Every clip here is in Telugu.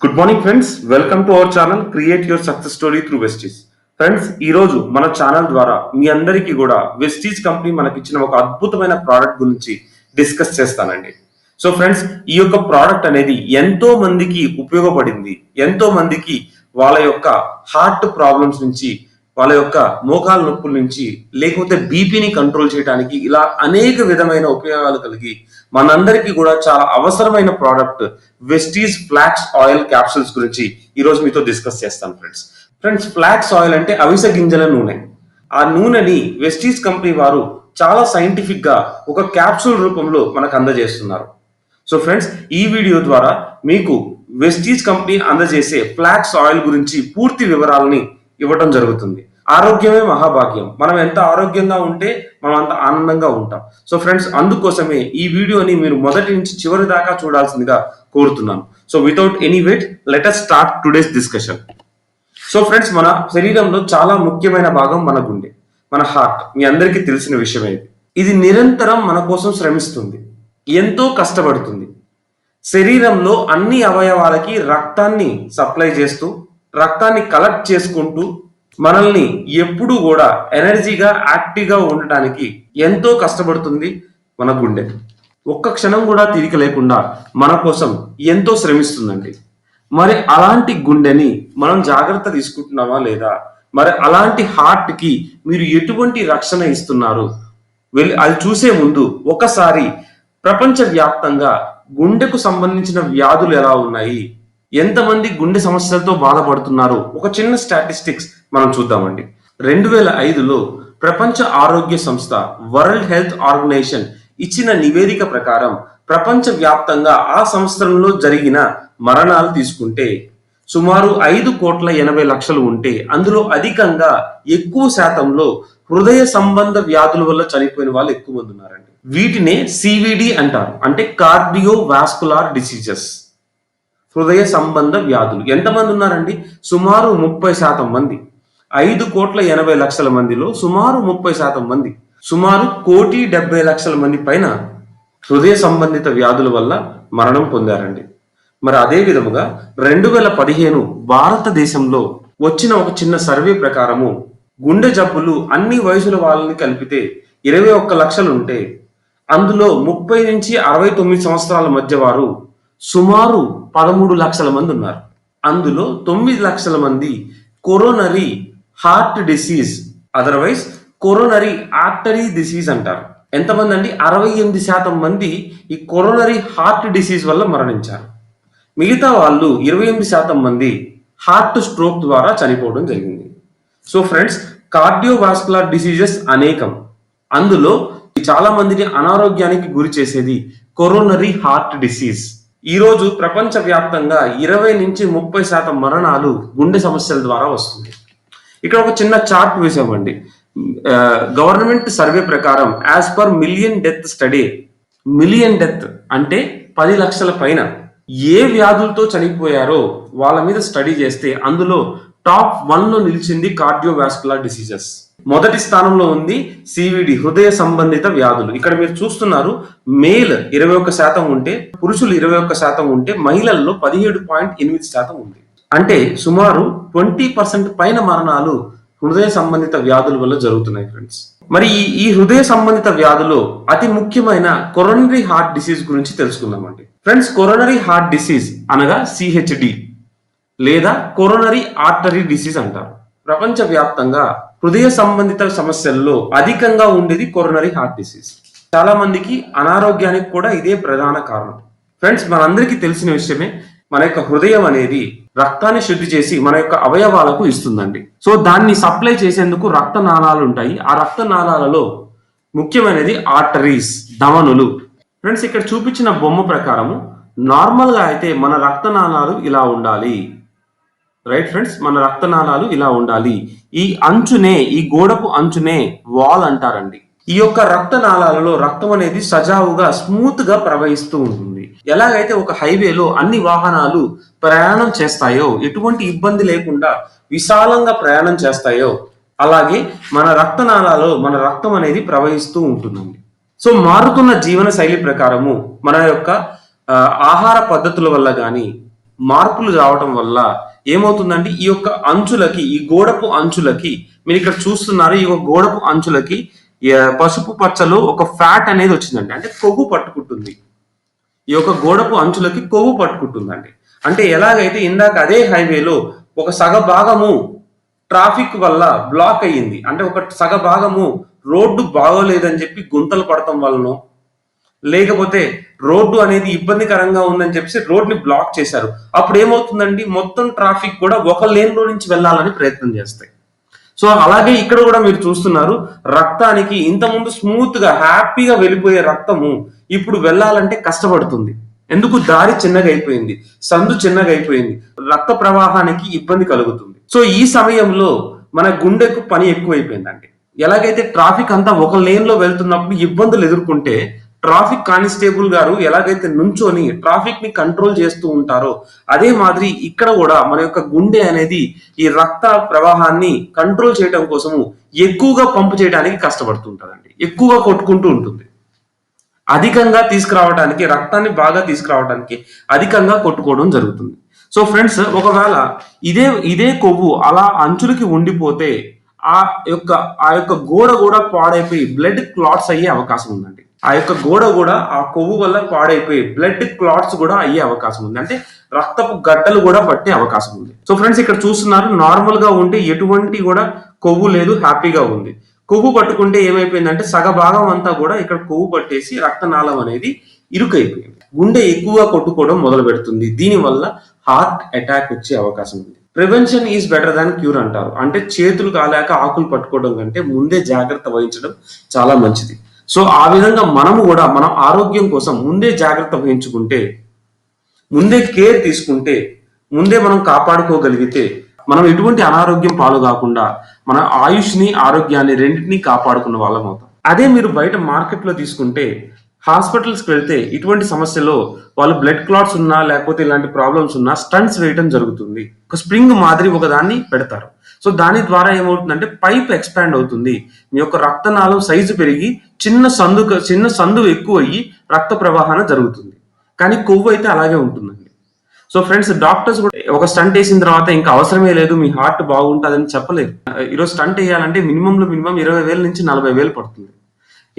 Good morning friends welcome to our channel create your success story through Vestige friends ఈ రోజు మన ఛానల్ ద్వారా మీ అందరికీ కూడా వెస్టీజ్ కంపెనీ మనకి ఇచ్చిన ఒక అద్భుతమైన ప్రోడక్ట్ గురించి డిస్కస్ చేస్తానండి. సో ఫ్రెండ్స్ ఈ యొక్క ప్రోడక్ట్ అనేది ఎంతో మందికి ఉపయోగపడింది ఎంతో మందికి వాళ్ళ యొక్క హార్ట్ ప్రాబ్లమ్స్ నుంచి వాళ్ళ యొక్క మోకాల నొప్పుల నుంచి లేకపోతే బీపీని కంట్రోల్ చేయడానికి ఇలా అనేక విధమైన ఉపయోగాలు కలిగి మనందరికీ కూడా చాలా అవసరమైన product Vestige flax oil capsules గురించి ఈరోజు మీతో డిస్కస్ చేస్తాను ఫ్రెండ్స్ ఫ్రెండ్స్ ఫ్లాక్స్ ఆయిల్ అంటే అవిసె గింజల నూనె. ఆ నూనెని వెస్టీజ్ కంపెనీ వారు చాలా సైంటిఫిక్గా ఒక క్యాప్సూల్ రూపంలో మనకు అందజేస్తున్నారు. సో ఫ్రెండ్స్ ఈ వీడియో ద్వారా మీకు వెస్టీజ్ కంపెనీ అందజేసే ఫ్లాక్స్ ఆయిల్ గురించి పూర్తి వివరాలని ఇవ్వటం జరుగుతుంది. ఆరోగ్యమే మహాభాగ్యం. మనం ఎంత ఆరోగ్యంగా ఉంటే మనం అంత ఆనందంగా ఉంటాం. సో ఫ్రెండ్స్ అందుకోసమే ఈ వీడియోని మీరు మొదటి నుంచి చివరి దాకా చూడాల్సిందిగా కోరుతున్నాను. So without any wait let us start today's discussion so friends మన శరీరంలో చాలా ముఖ్యమైన భాగం మన గుండె మన హార్ట్ మీ అందరికీ తెలిసిన విషయమే ఇది. ఇది నిరంతరం మన కోసం శ్రమిస్తుంది. ఎంతో కష్టపడుతుంది. శరీరంలో అన్ని అవయవాలకి రక్తాన్ని సప్లై చేస్తూ రక్తాన్ని కలెక్ట్ చేసుకుంటూ మనల్ని ఎప్పుడు కూడా ఎనర్జీగా యాక్టివ్గా ఉండటానికి ఎంతో కష్టపడుతుంది మన గుండె. ఒక్క క్షణం కూడా తీరిక లేకుండా మన కోసం ఎంతో శ్రమిస్తుందండి. మరి అలాంటి గుండెని మనం జాగ్రత్త తీసుకుంటున్నామా లేదా? మరి అలాంటి హార్ట్కి మీరు ఎటువంటి రక్షణ ఇస్తున్నారు? వెళ్ళి అది చూసే ముందు ఒకసారి ప్రపంచవ్యాప్తంగా గుండెకు సంబంధించిన వ్యాధులు ఎలా ఉన్నాయి? ఎంతమంది గుండె సమస్యలతో బాధపడుతున్నారు? ఒక చిన్న స్టాటిస్టిక్స్ మనం చూద్దామండి. రెండు వేల ఐదులో ప్రపంచ ఆరోగ్య సంస్థ వరల్డ్ హెల్త్ ఆర్గనైజేషన్ ఇచ్చిన నివేదిక ప్రకారం ప్రపంచ వ్యాప్తంగా ఆ సంవత్సరంలో జరిగిన మరణాలు తీసుకుంటే సుమారు ఐదు కోట్ల ఎనభై లక్షలు ఉంటే అందులో అధికంగా ఎక్కువ శాతంలో హృదయ సంబంధ వ్యాధుల వల్ల చనిపోయిన వాళ్ళు ఎక్కువ మంది ఉన్నారండి. వీటినే సివిడి అంటారు. అంటే కార్డియో వాస్కులార్ డిసీజెస్. హృదయ సంబంధ వ్యాధులు. ఎంతమంది ఉన్నారండి? సుమారు ముప్పై శాతం మంది. ఐదు కోట్ల ఎనభై లక్షల మందిలో సుమారు ముప్పై శాతం మంది సుమారు కోటి డెబ్బై లక్షల మంది పైన హృదయ సంబంధిత వ్యాధుల వల్ల మరణం పొందారండి. మరి అదే విధముగా రెండు వేల పదిహేను భారతదేశంలో వచ్చిన ఒక చిన్న సర్వే ప్రకారము గుండె జబ్బులు అన్ని వయసుల వాళ్ళని కలిపితే ఇరవై ఒక్క లక్షలు ఉంటే అందులో ముప్పై నుంచి అరవై తొమ్మిది సంవత్సరాల మధ్య వారు సుమారు పదమూడు లక్షల మంది ఉన్నారు. అందులో తొమ్మిది లక్షల మంది coronary heart disease otherwise coronary artery disease అంటారు. ఎంతమంది అండి అరవై ఎనిమిది శాతం మంది ఈ కొరోనరీ హార్ట్ డిసీజ్ వల్ల మరణించారు. మిగతా వాళ్ళు ఇరవై ఎనిమిది శాతం మంది హార్ట్ స్ట్రోక్ ద్వారా చనిపోవడం జరిగింది. సో ఫ్రెండ్స్ కార్డియోవాస్కులర్ డిసీజెస్ అనేకం. అందులో చాలా మందిని అనారోగ్యానికి గురి చేసేది కొరోనరీ హార్ట్ డిసీజ్ ఈ రోజు ప్రపంచ వ్యాప్తంగా ఇరవై నుంచి ముప్పై శాతం మరణాలు గుండె సమస్యల ద్వారా వస్తుంది ఇక్కడ ఒక చిన్న చార్ట్ వేసామండి. గవర్నమెంట్ సర్వే ప్రకారం as per million death study million death అంటే పది లక్షల పైన ఏ వ్యాధులతో చనిపోయారో వాళ్ళ మీద స్టడీ చేస్తే అందులో టాప్ వన్లో నిలిచింది కార్డియోవాస్కులర్ డిసీజెస్ మొదటి స్థానంలో ఉంది సివిడి హృదయ సంబంధిత వ్యాధులు. ఇక్కడ మీరు చూస్తున్నారు మేల్ ఇరవై ఒక్క శాతం ఉంటే పురుషులు ఇరవై ఒక్క శాతం ఉంటే మహిళల్లో పదిహేడు పాయింట్ ఎనిమిది శాతం ఉంది. అంటే సుమారు ట్వంటీ పర్సెంట్ పైన మరణాలు హృదయ సంబంధిత వ్యాధుల వల్ల జరుగుతున్నాయి ఫ్రెండ్స్ మరి ఈ హృదయ సంబంధిత వ్యాధులు అతి ముఖ్యమైన కొరోనరీ హార్ట్ డిసీజ్ గురించి తెలుసుకుందామండి. ఫ్రెండ్స్ కొరోనరీ హార్ట్ డిసీజ్ అనగా సిహెచ్డి లేదా కొరోనరీ ఆర్టరీ డిసీజ్ అంటారు. ప్రపంచ వ్యాప్తంగా హృదయ సంబంధిత సమస్యల్లో అధికంగా ఉండేది కొరోనరీ హార్ట్ డిసీజ్ చాలా మందికి అనారోగ్యానికి కూడా ఇదే ప్రధాన కారణం. ఫ్రెండ్స్ మనందరికీ తెలిసిన విషయమే మన యొక్క హృదయం అనేది రక్తాన్ని శుద్ధి చేసి మన యొక్క అవయవాలకు ఇస్తుందండి. సో దాన్ని సప్లై చేసేందుకు రక్త నాళాలు ఉంటాయి. ఆ రక్త నాళాలలో ముఖ్యమైనది ఆర్టరీస్ ధమనులు. ఫ్రెండ్స్ ఇక్కడ చూపించిన బొమ్మ ప్రకారము నార్మల్గా అయితే మన రక్తనాళాలు ఇలా ఉండాలి. Right friends? మన రక్తనాళాలు ఇలా ఉండాలి. ఈ అంచునే ఈ గోడపు అంచునే వాల్ అంటారండి. ఈ యొక్క రక్తనాళాలలో రక్తం అనేది సజావుగా స్మూత్గా ప్రవహిస్తూ ఉంటుంది. ఎలాగైతే ఒక హైవేలో అన్ని వాహనాలు ప్రయాణం చేస్తాయో ఎటువంటి ఇబ్బంది లేకుండా విశాలంగా ప్రయాణం చేస్తాయో అలాగే మన రక్తనాళాలలో మన రక్తం అనేది ప్రవహిస్తూ ఉంటుందండి. సో మారుతున్న జీవన శైలి ప్రకారము మన యొక్క ఆహార పద్ధతుల వల్ల కానీ మార్పులు రావటం వల్ల ఏమవుతుందంటే ఈ యొక్క అంచులకి ఈ గోడపు అంచులకి మీరు ఇక్కడ చూస్తున్నారు ఈ యొక్క గోడపు అంచులకి పసుపు పచ్చలో ఒక ఫ్యాట్ అనేది వచ్చిందండి. అంటే కొవ్వు పట్టుకుంటుంది. ఈ యొక్క గోడపు అంచులకి కొవ్వు పట్టుకుంటుందండి. అంటే ఎలాగైతే ఇందాక అదే హైవేలో ఒక సగ భాగము ట్రాఫిక్ వల్ల బ్లాక్ అయ్యింది. అంటే ఒక సగ భాగము రోడ్డు బాగోలేదని చెప్పి గుంతలు పడటం వలనో లేకపోతే రోడ్డు అనేది ఇబ్బందికరంగా ఉందని చెప్పేసి రోడ్ని బ్లాక్ చేశారు. అప్పుడు ఏమవుతుందండి మొత్తం ట్రాఫిక్ కూడా ఒక లేన్లో నుంచి వెళ్ళాలని ప్రయత్నం చేస్తాయి. సో అలాగే ఇక్కడ కూడా మీరు చూస్తున్నారు రక్తానికి ఇంతకుముందు స్మూత్గా హ్యాపీగా వెళ్ళిపోయే రక్తము ఇప్పుడు వెళ్ళాలంటే కష్టపడుతుంది. ఎందుకు? దారి చిన్నగా అయిపోయింది సందు చిన్నగా అయిపోయింది రక్త ప్రవాహానికి ఇబ్బంది కలుగుతుంది. సో ఈ సమయంలో మన గుండెకు పని ఎక్కువైపోయిందండి. ఎలాగైతే ట్రాఫిక్ అంతా ఒక లేన్లో వెళ్తున్నప్పుడు ఇబ్బందులు ఎదుర్కొంటే ట్రాఫిక్ కానిస్టేబుల్ గారు ఎలాగైతే నుంచొని ట్రాఫిక్ని కంట్రోల్ చేస్తూ ఉంటారో అదే మాదిరి ఇక్కడ కూడా మన యొక్క గుండె అనేది ఈ రక్త ప్రవాహాన్ని కంట్రోల్ చేయడం కోసము ఎక్కువగా పంపు చేయడానికి కష్టపడుతుంటారండి ఎక్కువగా కొట్టుకుంటూ ఉంటుంది. అధికంగా తీసుకురావడానికి రక్తాన్ని బాగా తీసుకురావడానికి అధికంగా కొట్టుకోవడం జరుగుతుంది. సో ఫ్రెండ్స్ ఒకవేళ ఇదే ఇదే కొవ్వు అలా అంచులకి ఉండిపోతే ఆ యొక్క ఆ యొక్క గోడ కూడా పాడైపోయి బ్లడ్ క్లాట్స్ అయ్యే అవకాశం ఉందండి. ఆ యొక్క గోడ కూడా ఆ కొవ్వు వల్ల పాడైపోయి బ్లడ్ క్లాట్స్ కూడా అయ్యే అవకాశం ఉంది. అంటే రక్తపు గడ్డలు కూడా పట్టే అవకాశం ఉంది. సో ఫ్రెండ్స్ ఇక్కడ చూస్తున్నారు నార్మల్గా ఉంటే ఎటువంటి కూడా కొవ్వు లేదు హ్యాపీగా ఉంది. కొవ్వు పట్టుకుంటే ఏమైపోయిందంటే సగ భాగం అంతా కూడా ఇక్కడ కొవ్వు పట్టేసి రక్తనాళం అనేది ఇరుకైపోయింది. గుండె ఎక్కువగా కొట్టుకోవడం మొదలు పెడుతుంది. దీనివల్ల హార్ట్ అటాక్ వచ్చే అవకాశం ఉంది. Prevention is better than cure అంటారు. అంటే చేతులు కాలేక ఆకులు పట్టుకోవడం కంటే ముందే జాగ్రత్త వహించడం చాలా మంచిది. సో ఆ విధంగా మనము కూడా మన ఆరోగ్యం కోసం ముందే జాగ్రత్త వహించుకుంటే ముందే కేర్ తీసుకుంటే ముందే మనం కాపాడుకోగలిగితే మనం ఎటువంటి అనారోగ్యం పాలు కాకుండా మన ఆయుష్ని ఆరోగ్యాన్ని రెండింటినీ కాపాడుకున్న వాళ్ళం అవుతాం. అదే మీరు బయట మార్కెట్లో తీసుకుంటే హాస్పిటల్స్కి వెళ్తే ఇటువంటి సమస్యలో వాళ్ళు బ్లడ్ క్లాట్స్ ఉన్నా లేకపోతే ఇలాంటి ప్రాబ్లమ్స్ ఉన్నా స్టంట్స్ వేయడం జరుగుతుంది. ఒక స్ప్రింగ్ మాదిరి ఒక దాన్ని పెడతారు. సో దాని ద్వారా ఏమవుతుందంటే పైప్ ఎక్స్పాండ్ అవుతుంది. మీ యొక్క రక్తనాళం సైజు పెరిగి చిన్న సందు చిన్న సందు ఎక్కువ అయ్యి రక్త ప్రవాహన జరుగుతుంది. కానీ కొవ్వు అయితే అలాగే ఉంటుందండి. సో ఫ్రెండ్స్ డాక్టర్స్ కూడా ఒక స్టంట్ వేసిన తర్వాత ఇంకా అవసరమే లేదు మీ హార్ట్ బాగుంటుందని చెప్పలేదు. ఈరోజు స్టంట్ వేయాలంటే మినిమంలో మినిమం ఇరవై వేల నుంచి నలభై వేలు పడుతుంది.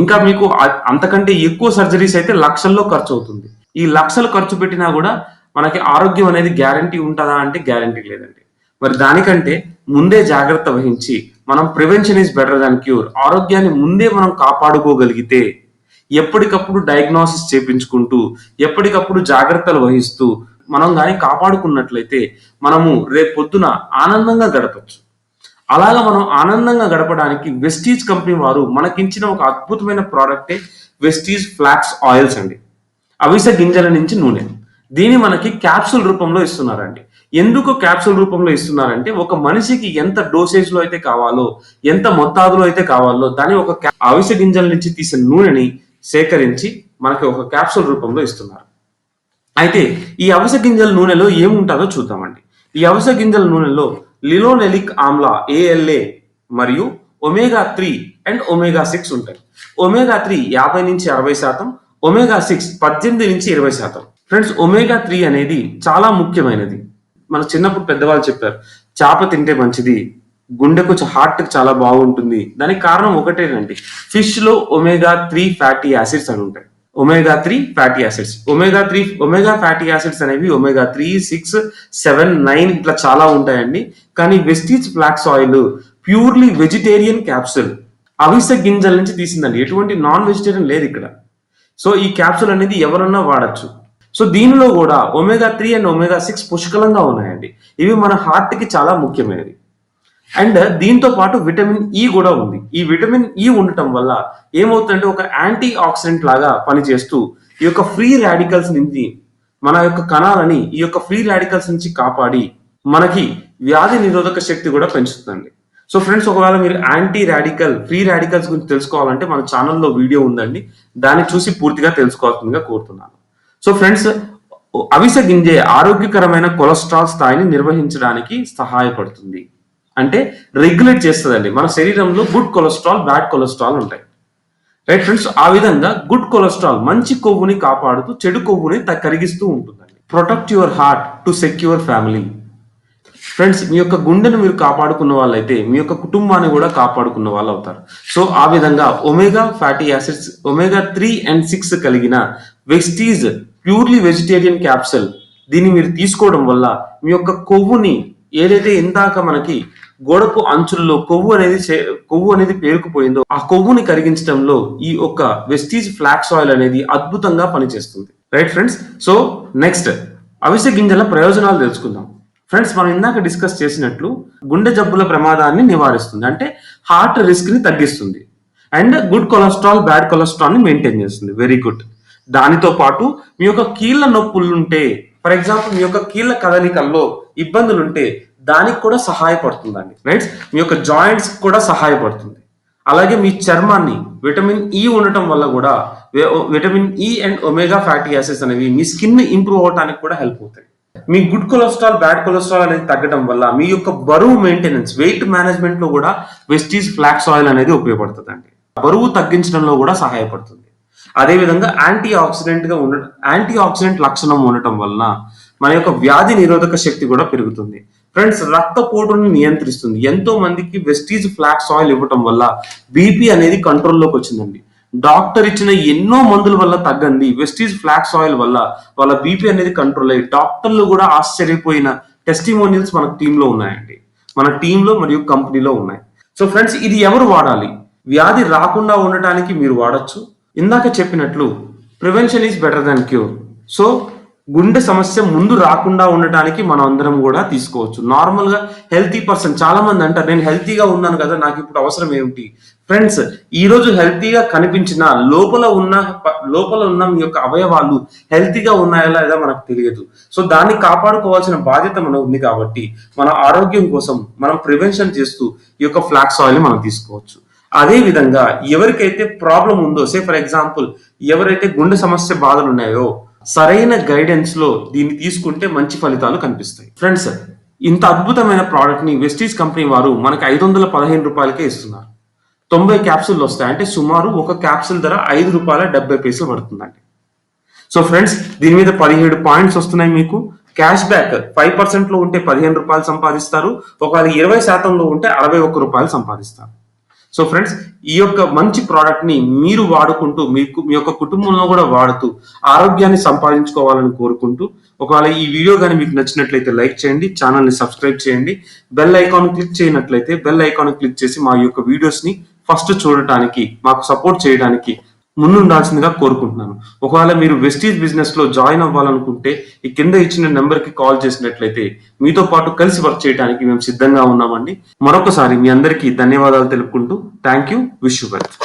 ఇంకా మీకు అంతకంటే ఎక్కువ సర్జరీస్ అయితే లక్షల్లో ఖర్చు అవుతుంది. ఈ లక్షలు ఖర్చు పెట్టినా కూడా మనకి ఆరోగ్యం అనేది గ్యారంటీ ఉంటుందా అంటే గ్యారంటీ లేదండి. మరి దానికంటే ముందే జాగ్రత్త వహించి మనం prevention is better than cure ఆరోగ్యాన్ని ముందే మనం కాపాడుకోగలిగితే ఎప్పటికప్పుడు డయాగ్నోసిస్ చేపించుకుంటూ ఎప్పటికప్పుడు జాగ్రత్తలు వహిస్తూ మనం కానీ కాపాడుకున్నట్లయితే మనము రేపు పొద్దున ఆనందంగా గడపచ్చు. అలాగా మనం ఆనందంగా గడపడానికి వెస్టీజ్ కంపెనీ వారు మనకించిన ఒక అద్భుతమైన ప్రోడక్టే వెస్టీజ్ ఫ్లాక్స్ ఆయిల్స్ అండి. అవిసె గింజల నుంచి నూనె. దీన్ని మనకి క్యాప్సూల్ రూపంలో ఇస్తున్నారండి. ఎందుకు క్యాప్సూల్ రూపంలో ఇస్తున్నారంటే ఒక మనిషికి ఎంత డోసేజ్లో అయితే కావాలో ఎంత మొత్తాదులో అయితే కావాలో దాని ఒక అవిసె గింజల నుంచి తీసిన నూనెని సేకరించి మనకి ఒక క్యాప్సూల్ రూపంలో ఇస్తున్నారు. అయితే ఈ అవిసె గింజల నూనెలో ఏముంటుందో చూద్దామండి. ఈ అవిసె గింజల నూనెలో లిలోనెలిక్ ఆమ్లా ఏఎల్ఏ మరియు omega three and omega six ఉంటాయి. ఒమేగా త్రీ యాభై నుంచి అరవై శాతం ఒమేగా సిక్స్ పద్దెనిమిది నుంచి ఇరవై శాతం. ఫ్రెండ్స్ ఒమేగా త్రీ అనేది చాలా ముఖ్యమైనది. మన చిన్నప్పుడు పెద్దవాళ్ళు చెప్పారు చేప తింటే మంచిది గుండెకు హార్ట్ చాలా బాగుంటుంది. దానికి కారణం ఒకటేనండి ఫిష్లో ఒమేగా త్రీ ఫ్యాటీ యాసిడ్స్ అని ఉంటాయి. Omega three fatty acids omega three omega fatty acids అనేవి omega three six seven nine ఇట్లా చాలా ఉంటాయండి. కానీ Vestige flax oil purely vegetarian capsule అవిసె గింజల నుంచి తీసిందండి. ఎటువంటి నాన్ వెజిటేరియన్ లేదు ఇక్కడ. సో ఈ క్యాప్సూల్ అనేది ఎవరన్నా వాడచ్చు. సో దీనిలో కూడా omega three and omega six పుష్కలంగా ఉన్నాయండి. ఇవి మన హార్ట్కి చాలా ముఖ్యమైనవి. అండ్ దీంతో పాటు విటమిన్ ఈ కూడా ఉంది. ఈ విటమిన్ ఈ ఉండటం వల్ల ఏమవుతుందంటే ఒక యాంటీ ఆక్సిడెంట్ లాగా పనిచేస్తూ ఈ యొక్క ఫ్రీ రాడికల్స్ నుంచి మన యొక్క కణాలని ఈ యొక్క ఫ్రీ రాడికల్స్ నుంచి కాపాడి మనకి వ్యాధి నిరోధక శక్తి కూడా పెంచుతుందండి. సో ఫ్రెండ్స్ ఒకవేళ మీరు యాంటీ రాడికల్ ఫ్రీ రాడికల్స్ గురించి తెలుసుకోవాలంటే మన ఛానల్లో వీడియో ఉందండి. దాన్ని చూసి పూర్తిగా తెలుసుకోవాల్సిందిగా కోరుతున్నాను. సో ఫ్రెండ్స్ అవిసె గింజే ఆరోగ్యకరమైన కొలెస్ట్రాల్ స్థాయిని నిర్వహించడానికి సహాయపడుతుంది. అంటే రెగ్యులేట్ చేస్తుందండి. మన శరీరంలో గుడ్ కొలెస్ట్రాల్ బ్యాడ్ కొలెస్ట్రాల్ ఉంటాయి. రైట్ ఫ్రెండ్స్ ఆ విధంగా గుడ్ కొలెస్ట్రాల్ మంచి కొవ్వుని కాపాడుతూ చెడు కొవ్వుని త- కరిగిస్తూ ఉంటుందండి. Protect your heart to secure family friends మీ యొక్క గుండెను మీరు కాపాడుకున్న వాళ్ళైతే మీ యొక్క కుటుంబాన్ని కూడా కాపాడుకున్న వాళ్ళు అవుతారు. సో ఆ విధంగా omega fatty acids omega three and six కలిగిన వెస్టీజ్ ప్యూర్లీ వెజిటేరియన్ క్యాప్సల్ దీన్ని మీరు తీసుకోవడం వల్ల మీ యొక్క కొవ్వుని ఏదైతే ఇందాక మనకి గోడకు అంచుల్లో కొవ్వు అనేది చే- కొవ్వు అనేది పేరుకుపోయిందో ఆ కొవ్వుని కరిగించడంలో ఈ ఒక్క వెస్టీజ్ ఫ్లాక్స్ ఆయిల్ అనేది అద్భుతంగా పనిచేస్తుంది. Right friends? సో నెక్స్ట్ అవిసె గింజల ప్రయోజనాలు తెలుసుకుందాం. ఫ్రెండ్స్ మనం ఇందాక డిస్కస్ చేసినట్లు గుండె జబ్బుల ప్రమాదాన్ని నివారిస్తుంది. అంటే హార్ట్ రిస్క్ని తగ్గిస్తుంది. అండ్ గుడ్ కొలెస్ట్రాల్ బ్యాడ్ కొలెస్ట్రాల్ని మెయింటైన్ చేస్తుంది. Very good. దానితో పాటు మీ యొక్క కీళ్ళ నొప్పులు ఉంటే ఫర్ ఎగ్జాంపుల్ మీ యొక్క కీళ్ళ కదలికల్లో ఇబ్బందులు ఉంటే దానికి కూడా సహాయపడుతుందండి. రైట్ మీ యొక్క జాయింట్స్ కూడా సహాయపడుతుంది. అలాగే మీ చర్మాన్ని విటమిన్ ఈ ఉండటం వల్ల కూడా vitamin E and omega fatty acids అనేవి మీ స్కిన్ ఇంప్రూవ్ అవడానికి కూడా హెల్ప్ అవుతాయి. మీ గుడ్ కొలెస్ట్రాల్ బ్యాడ్ కొలెస్ట్రాల్ అనేది తగ్గడం వల్ల మీ యొక్క బరువు మెయింటెనెన్స్ వెయిట్ మేనేజ్మెంట్లో కూడా వెస్టీస్ ఫ్లాక్స్ ఆయిల్ అనేది ఉపయోగపడుతుంది అండి బరువు తగ్గించడంలో కూడా సహాయపడుతుంది. అదేవిధంగా యాంటీ ఆక్సిడెంట్గా ఉండడం యాంటీ ఆక్సిడెంట్ లక్షణం ఉండటం వలన మన యొక్క వ్యాధి నిరోధక శక్తి కూడా పెరుగుతుంది. ఫ్రెండ్స్ రక్తపోటును నియంత్రిస్తుంది. ఎంతో మందికి వెస్టీజ్ ఫ్లాక్స్ ఆయిల్ ఇవ్వటం వల్ల బీపీ అనేది కంట్రోల్లోకి వచ్చిందండి. డాక్టర్ ఇచ్చిన ఎన్నో మందుల వల్ల తగ్గంది వెస్టీజ్ ఫ్లాక్స్ ఆయిల్ వల్ల వాళ్ళ బీపీ అనేది కంట్రోల్ అయ్యి డాక్టర్లు కూడా ఆశ్చర్యపోయిన టెస్టిమోనియల్స్ మన టీంలో ఉన్నాయండి. మన టీంలో మరియు కంపెనీలో ఉన్నాయి. సో ఫ్రెండ్స్ ఇది ఎవరు వాడాలి? వ్యాధి రాకుండా ఉండటానికి మీరు వాడచ్చు. ఇందాక చెప్పినట్లు prevention is better than cure. So గుండె సమస్య ముందు రాకుండా ఉండటానికి మనం అందరం కూడా తీసుకోవచ్చు. నార్మల్గా హెల్తీ పర్సన్ చాలా మంది అంటారు నేను హెల్తీగా ఉన్నాను కదా నాకు ఇప్పుడు అవసరం ఏమిటి? ఫ్రెండ్స్ ఈ రోజు హెల్తీగా కనిపించిన లోపల ఉన్న లోపల ఉన్న మీ యొక్క అవయవాలు హెల్తీగా ఉన్నాయా లేదా మనకు తెలియదు. సో దాన్ని కాపాడుకోవాల్సిన బాధ్యత మనకు ఉంది కాబట్టి మన ఆరోగ్యం కోసం మనం ప్రివెన్షన్ చేస్తూ ఈ యొక్క ఫ్లాక్స్ ఆయిల్ మనం తీసుకోవచ్చు. అదే విధంగా ఎవరికైతే ప్రాబ్లం ఉందో సే ఫర్ ఎగ్జాంపుల్ ఎవరైతే గుండె సమస్య బాధలు ఉన్నాయో సరైన గైడెన్స్లో దీన్ని తీసుకుంటే మంచి ఫలితాలు కనిపిస్తాయి. ఫ్రెండ్స్ ఇంత అద్భుతమైన ప్రోడక్ట్ని వెస్టీజ్ కంపెనీ వారు మనకి ఐదు వందల పదిహేను రూపాయలకే ఇస్తున్నారు. తొంభై క్యాప్సూల్ వస్తాయి. అంటే సుమారు ఒక క్యాప్సూల్ ధర ఐదు రూపాయల డెబ్బై పైసలు పడుతుందండి. సో ఫ్రెండ్స్ దీని మీద పదిహేడు పాయింట్స్ వస్తున్నాయి మీకు. క్యాష్ బ్యాక్ ఫైవ్ పర్సెంట్లో ఉంటే పదిహేను రూపాయలు సంపాదిస్తారు. ఒకవేళ ఇరవై శాతంలో ఉంటే అరవై ఒక్క రూపాయలు సంపాదిస్తారు. సో ఫ్రెండ్స్ ఈ యొక్క మంచి ప్రోడక్ట్ని మీరు వాడుకుంటూ మీకు మీ యొక్క కుటుంబంలో కూడా వాడుతూ ఆరోగ్యాన్ని సంపాదించుకోవాలని కోరుకుంటూ ఒకవేళ ఈ వీడియో కానీ మీకు నచ్చినట్లయితే లైక్ చేయండి ఛానల్ని సబ్స్క్రైబ్ చేయండి బెల్ ఐకాన్ క్లిక్ చేయనట్లయితే బెల్ ఐకాన్ క్లిక్ చేసి మా యొక్క వీడియోస్ని ఫస్ట్ చూడటానికి మాకు సపోర్ట్ చేయడానికి ముందుండాల్సిందిగా కోరుకుంటున్నాను. ఒకవేళ మీరు వెస్టీజ్ బిజినెస్లో జాయిన్ అవ్వాలనుకుంటే ఈ కింద ఇచ్చిన నెంబర్కి కాల్ చేసినట్లయితే మీతో పాటు కలిసి వర్క్ చేయడానికి మేము సిద్ధంగా ఉన్నామండి. మరొకసారి మీ అందరికీ ధన్యవాదాలు తెలుపుకుంటూ thank you wish you wealth.